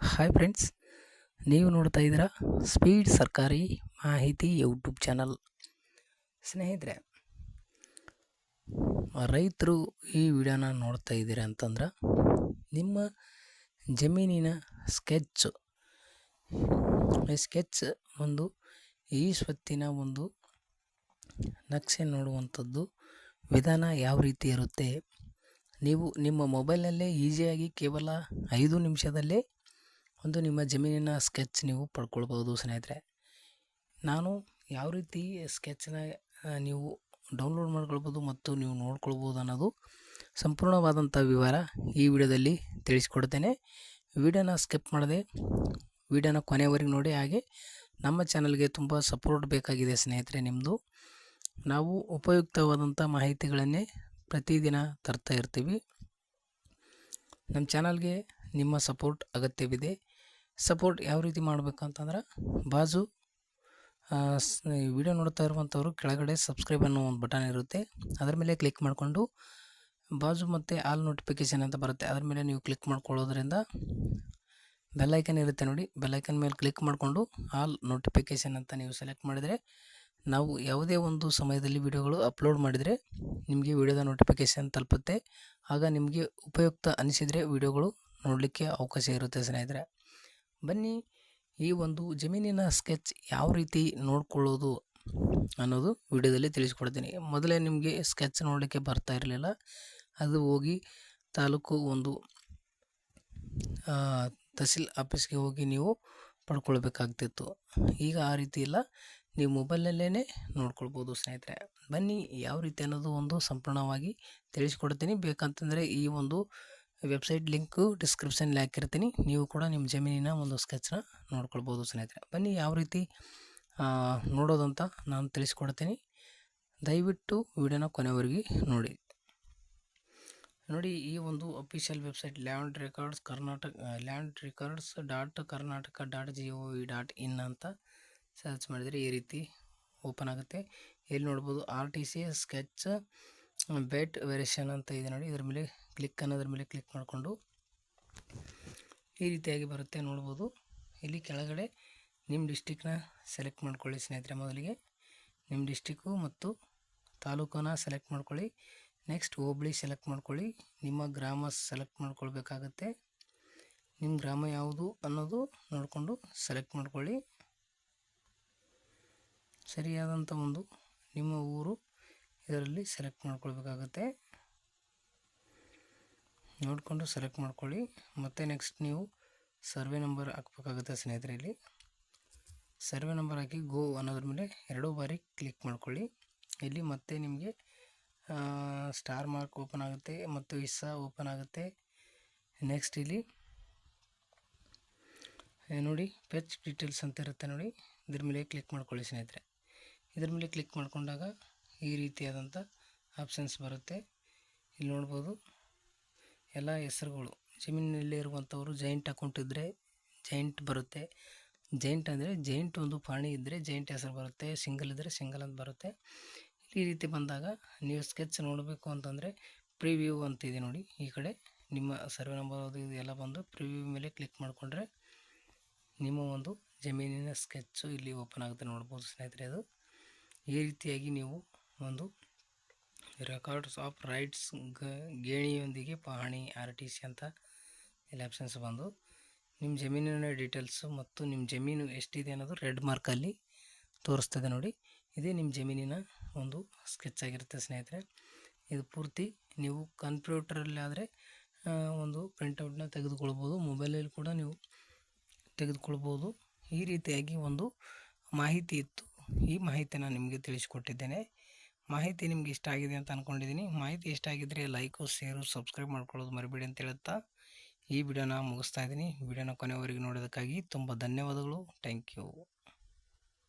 Hi friends ನೀವು ನೋಡ್ತಾ ಇದ್ದೀರಾ ಸ್ಪೀಡ್ ಸರ್ಕಾರಿ ಮಾಹಿತಿ ಯೂಟ್ಯೂಬ್ ಚಾನಲ್ ಸ್ನೇಹಿತರೆ, ರೈತರು ಈ ವಿಡಿಯೋನ ನೋಡ್ತಾ ಇದ್ದೀರಾ ಅಂತಂದ್ರೆ, ನಿಮ್ಮ ಜಮೀನಿನ ಸ್ಕೆಚ್ ಸ್ಕೆಚ್ ಒಂದು ಈ ಸ್ವತ್ತಿನ ಒಂದು ನಕ್ಷೆ ನೋಡುವಂಥದ್ದು, ವಿಧಾನ ಯಾವ ರೀತಿ ಇರುತ್ತೆ? ನೀವು ನಿಮ್ಮ ಮೊಬೈಲಲ್ಲೇ ಈಸಿಯಾಗಿ ಕೇವಲ ಐದು ನಿಮಿಷದಲ್ಲೇ ಒಂದು ನಿಮ್ಮ ಜಮೀನಿನ ಸ್ಕೆಚ್ ನೀವು ಪಡ್ಕೊಳ್ಬೋದು ಸ್ನೇಹಿತರೆ. ನಾನು ಯಾವ ರೀತಿ ಸ್ಕೆಚ್ನ ನೀವು ಡೌನ್ಲೋಡ್ ಮಾಡ್ಕೊಳ್ಬೋದು ಮತ್ತು ನೀವು ನೋಡ್ಕೊಳ್ಬೋದು ಅನ್ನೋದು ಸಂಪೂರ್ಣವಾದಂಥ ವಿವರ ಈ ವಿಡಿಯೋದಲ್ಲಿ ತಿಳಿಸ್ಕೊಡ್ತೇನೆ. ವಿಡಿಯೋನ ಸ್ಕಿಪ್ ಮಾಡದೆ ವಿಡಿಯೋನ ಕೊನೆವರೆಗೆ ನೋಡಿ, ಹಾಗೆ ನಮ್ಮ ಚಾನಲ್ಗೆ ತುಂಬ ಸಪೋರ್ಟ್ ಬೇಕಾಗಿದೆ ಸ್ನೇಹಿತರೆ ನಿಮ್ಮದು ನಾವು ಉಪಯುಕ್ತವಾದಂಥ ಮಾಹಿತಿಗಳನ್ನೇ ಪ್ರತಿದಿನ ತರ್ತಾ ಇರ್ತೀವಿ. ನಮ್ಮ ಚಾನಲ್ಗೆ ನಿಮ್ಮ ಸಪೋರ್ಟ್ ಅಗತ್ಯವಿದೆ. ಸಪೋರ್ಟ್ ಯಾವ ರೀತಿ ಮಾಡಬೇಕು ಅಂತಂದ್ರೆ ಬಾಜು ವಿಡಿಯೋ ನೋಡ್ತಾ ಇರುವಂಥವ್ರು ಕೆಳಗಡೆ ಸಬ್ಸ್ಕ್ರೈಬ್ ಅನ್ನೋ ಒಂದು ಬಟನ್ ಇರುತ್ತೆ. ಅದರ ಮೇಲೆ ಕ್ಲಿಕ್ ಮಾಡಿಕೊಂಡು ಬಾಜು ಮತ್ತು ಆಲ್ ನೋಟಿಫಿಕೇಷನ್ ಅಂತ ಬರುತ್ತೆ. ಅದರ ಮೇಲೆ ನೀವು ಕ್ಲಿಕ್ ಮಾಡ್ಕೊಳ್ಳೋದ್ರಿಂದ ಬೆಲ್ಲೈಕನ್ ಇರುತ್ತೆ ನೋಡಿ. ಬೆಲ್ಲೈಕನ್ ಮೇಲೆ ಕ್ಲಿಕ್ ಮಾಡಿಕೊಂಡು ಆಲ್ ನೋಟಿಫಿಕೇಷನ್ ಅಂತ ನೀವು ಸೆಲೆಕ್ಟ್ ಮಾಡಿದರೆ ನಾವು ಯಾವುದೇ ಒಂದು ಸಮಯದಲ್ಲಿ ವಿಡಿಯೋಗಳು ಅಪ್ಲೋಡ್ ಮಾಡಿದರೆ ನಿಮಗೆ ವಿಡಿಯೋದ ನೋಟಿಫಿಕೇಷನ್ ತಲುಪುತ್ತೆ. ಆಗ ನಿಮಗೆ ಉಪಯುಕ್ತ ಅನಿಸಿದರೆ ವಿಡಿಯೋಗಳು ನೋಡಲಿಕ್ಕೆ ಅವಕಾಶ ಇರುತ್ತೆ ಸ್ನೇಹಿತರೆ. ಬನ್ನಿ ಈ ಒಂದು ಜಮೀನಿನ ಸ್ಕೆಚ್ ಯಾವ ರೀತಿ ನೋಡ್ಕೊಳ್ಳೋದು ಅನ್ನೋದು ವಿಡಿಯೋದಲ್ಲಿ ತಿಳಿಸ್ಕೊಡ್ತೀನಿ. ಮೊದಲೇ ನಿಮಗೆ ಸ್ಕೆಚ್ ನೋಡಲಿಕ್ಕೆ ಬರ್ತಾ ಇರಲಿಲ್ಲ. ಅದು ಹೋಗಿ ತಾಲೂಕು ಒಂದು ತಹಸೀಲ್ ಆಫೀಸ್ಗೆ ಹೋಗಿ ನೀವು ಪಡ್ಕೊಳ್ಬೇಕಾಗ್ತಿತ್ತು. ಈಗ ಆ ರೀತಿ ಇಲ್ಲ. ನೀವು ಮೊಬೈಲಲ್ಲೇ ನೋಡ್ಕೊಳ್ಬೋದು ಸ್ನೇಹಿತರೆ. ಬನ್ನಿ ಯಾವ ರೀತಿ ಅನ್ನೋದು ಒಂದು ಸಂಪೂರ್ಣವಾಗಿ ತಿಳಿಸ್ಕೊಡ್ತೀನಿ. ಬೇಕಂತಂದರೆ ಈ ಒಂದು ವೆಬ್ಸೈಟ್ ಲಿಂಕು ಡಿಸ್ಕ್ರಿಪ್ಷನ್ಲಿ ಹಾಕಿರ್ತೀನಿ. ನೀವು ಕೂಡ ನಿಮ್ಮ ಜಮೀನಿನ ಒಂದು ಸ್ಕೆಚ್ನ ನೋಡ್ಕೊಳ್ಬೋದು ಸ್ನೇಹಿತರೆ. ಬನ್ನಿ ಯಾವ ರೀತಿ ನೋಡೋದಂತ ನಾನು ತಿಳಿಸ್ಕೊಡ್ತೀನಿ. ದಯವಿಟ್ಟು ವಿಡಿಯೋನ ಕೊನೆವರೆಗೆ ನೋಡಿ. ನೋಡಿ, ಈ ಒಂದು official website land records Karnataka land records dot Karnataka dot G O V dot in ಅಂತ ಸರ್ಚ್ ಮಾಡಿದರೆ ಈ ರೀತಿ ಓಪನ್ ಆಗುತ್ತೆ. ಇಲ್ಲಿ ನೋಡ್ಬೋದು, R T C sketch bet variation ಅಂತ ಇದೆ ನೋಡಿ. ಇದ್ರ ಮೇಲೆ ಕ್ಲಿಕ್ ಅನ್ನೋದ್ರ ಮೇಲೆ ಕ್ಲಿಕ್ ಮಾಡಿಕೊಂಡು ಈ ರೀತಿಯಾಗಿ ಬರುತ್ತೆ ನೋಡ್ಬೋದು. ಇಲ್ಲಿ ಕೆಳಗಡೆ ನಿಮ್ಮ ಡಿಸ್ಟಿಕ್ನ ಸೆಲೆಕ್ಟ್ ಮಾಡ್ಕೊಳ್ಳಿ ಸ್ನೇಹಿತರೆ ಮೊದಲಿಗೆ. ನಿಮ್ಮ ಡಿಸ್ಟಿಕ್ಕು ಮತ್ತು ತಾಲೂಕನ್ನ ಸೆಲೆಕ್ಟ್ ಮಾಡ್ಕೊಳ್ಳಿ. ನೆಕ್ಸ್ಟ್ ಹೋಬಳಿ ಸೆಲೆಕ್ಟ್ ಮಾಡ್ಕೊಳ್ಳಿ. ನಿಮ್ಮ ಗ್ರಾಮ ಸೆಲೆಕ್ಟ್ ಮಾಡ್ಕೊಳ್ಬೇಕಾಗತ್ತೆ. ನಿಮ್ಮ ಗ್ರಾಮ ಯಾವುದು ಅನ್ನೋದು ನೋಡಿಕೊಂಡು ಸೆಲೆಕ್ಟ್ ಮಾಡ್ಕೊಳ್ಳಿ. ಸರಿಯಾದಂಥ ಒಂದು ನಿಮ್ಮ ಊರು ಇದರಲ್ಲಿ ಸೆಲೆಕ್ಟ್ ಮಾಡ್ಕೊಳ್ಬೇಕಾಗುತ್ತೆ. ನೋಡಿಕೊಂಡು ಸೆಲೆಕ್ಟ್ ಮಾಡ್ಕೊಳ್ಳಿ. ಮತ್ತು ನೆಕ್ಸ್ಟ್ ನೀವು ಸರ್ವೆ ನಂಬರ್ ಹಾಕ್ಬೇಕಾಗುತ್ತೆ ಸ್ನೇಹಿತರೆ ಇಲ್ಲಿ. ಸರ್ವೆ ನಂಬರ್ ಹಾಕಿ ಗೋ ಅನ್ನೋದ್ರ ಮೇಲೆ ಎರಡೂ ಬಾರಿ ಕ್ಲಿಕ್ ಮಾಡ್ಕೊಳ್ಳಿ. ಇಲ್ಲಿ ಮತ್ತೆ ನಿಮಗೆ ಸ್ಟಾರ್ ಮಾರ್ಕ್ ಓಪನ್ ಆಗುತ್ತೆ ಮತ್ತು ಇಸ್ಸಾ ಓಪನ್ ಆಗುತ್ತೆ. ನೆಕ್ಸ್ಟ್ ಇಲ್ಲಿ ನೋಡಿ ಪೆಚ್ ಡೀಟೇಲ್ಸ್ ಅಂತ ಇರುತ್ತೆ ನೋಡಿ. ಇದ್ರ ಮೇಲೆ ಕ್ಲಿಕ್ ಮಾಡ್ಕೊಳ್ಳಿ ಸ್ನೇಹಿತರೆ. ಇದ್ರ ಮೇಲೆ ಕ್ಲಿಕ್ ಮಾಡಿಕೊಂಡಾಗ ಈ ರೀತಿಯಾದಂಥ ಆಪ್ಷನ್ಸ್ ಬರುತ್ತೆ. ಇಲ್ಲಿ ನೋಡ್ಬೋದು, ಎಲ್ಲ ಹೆಸರುಗಳು. ಜಮೀನಿನಲ್ಲಿ ಇರುವಂಥವರು ಜೈಂಟ್ ಅಕೌಂಟ್ ಇದ್ದರೆ ಜೈಂಟ್ ಬರುತ್ತೆ. ಜೈಂಟ್ ಅಂದರೆ ಜೈಂಟ್ ಒಂದು ಪಾಣಿ ಇದ್ದರೆ ಜೈಂಟ್ ಹೆಸರು ಬರುತ್ತೆ ಸಿಂಗಲ್ ಇದ್ದರೆ ಸಿಂಗಲ್ ಅಂತ ಬರುತ್ತೆ. ಈ ರೀತಿ ಬಂದಾಗ ನೀವು ಸ್ಕೆಚ್ ನೋಡಬೇಕು ಅಂತಂದರೆ ಪ್ರಿವ್ಯೂ ಅಂತಿದೆ ನೋಡಿ. ಈ ಕಡೆ ನಿಮ್ಮ ಸರ್ವೆ ನಂಬರ್ ಅದು ಇದೆಲ್ಲ ಬಂದು ಪ್ರಿವ್ಯೂ ಮೇಲೆ ಕ್ಲಿಕ್ ಮಾಡಿಕೊಂಡ್ರೆ ನಿಮ್ಮ ಒಂದು ಜಮೀನಿನ ಸ್ಕೆಚ್ಚು ಇಲ್ಲಿ ಓಪನ್ ಆಗುತ್ತೆ ನೋಡ್ಬೋದು ಸ್ನೇಹಿತರೆ ಅದು. ಈ ರೀತಿಯಾಗಿ ನೀವು ಒಂದು ರೆಕಾರ್ಡ್ಸ್ ಆಫ್ ರೈಟ್ಸ್ ಗೇಣಿಯೊಂದಿಗೆ ಪಹಣಿ ಆರ್ ಟಿ ಸಿ ಅಂತ ಇಲ್ಲಿ ಆಪ್ಷನ್ಸ್ ಬಂದು ನಿಮ್ಮ ಜಮೀನಿನ ಡೀಟೇಲ್ಸು ಮತ್ತು ನಿಮ್ಮ ಜಮೀನು ಎಷ್ಟಿದೆ ಅನ್ನೋದು ರೆಡ್ ಮಾರ್ಕಲ್ಲಿ ತೋರಿಸ್ತದೆ ನೋಡಿ. ಇದೇ ನಿಮ್ಮ ಜಮೀನಿನ ಒಂದು ಸ್ಕೆಚ್ ಆಗಿರುತ್ತೆ ಸ್ನೇಹಿತರೆ. ಇದು ಪೂರ್ತಿ ನೀವು ಕಂಪ್ಯೂಟರಲ್ಲಿ ಆದರೆ ಒಂದು ಪ್ರಿಂಟೌಟ್ನ ತೆಗೆದುಕೊಳ್ಬೋದು ಮೊಬೈಲಲ್ಲಿ ಕೂಡ ನೀವು ತೆಗೆದುಕೊಳ್ಬೋದು. ಈ ರೀತಿಯಾಗಿ ಒಂದು ಮಾಹಿತಿ ಇತ್ತು. ಈ ಮಾಹಿತಿನ ನಿಮಗೆ ತಿಳಿಸ್ಕೊಟ್ಟಿದ್ದೇನೆ. ಮಾಹಿತಿ ನಿಮ್ಗೆ ಇಷ್ಟ ಆಗಿದೆ ಅಂತ ಅಂದ್ಕೊಂಡಿದ್ದೀನಿ ಮಾಹಿತಿ ಇಷ್ಟ ಆಗಿದ್ದರೆ ಲೈಕು ಶೇರು ಸಬ್ಸ್ಕ್ರೈಬ್ ಮಾಡ್ಕೊಳ್ಳೋದು ಮರಿಬೇಡಿ ಅಂತ ಹೇಳುತ್ತಾ ಈ ವಿಡಿಯೋನ ಮುಗಿಸ್ತಾ ಇದ್ದೀನಿ. ವಿಡಿಯೋನ ಕೊನೆವರೆಗೆ ನೋಡೋದಕ್ಕಾಗಿ ತುಂಬ ಧನ್ಯವಾದಗಳು. Thank you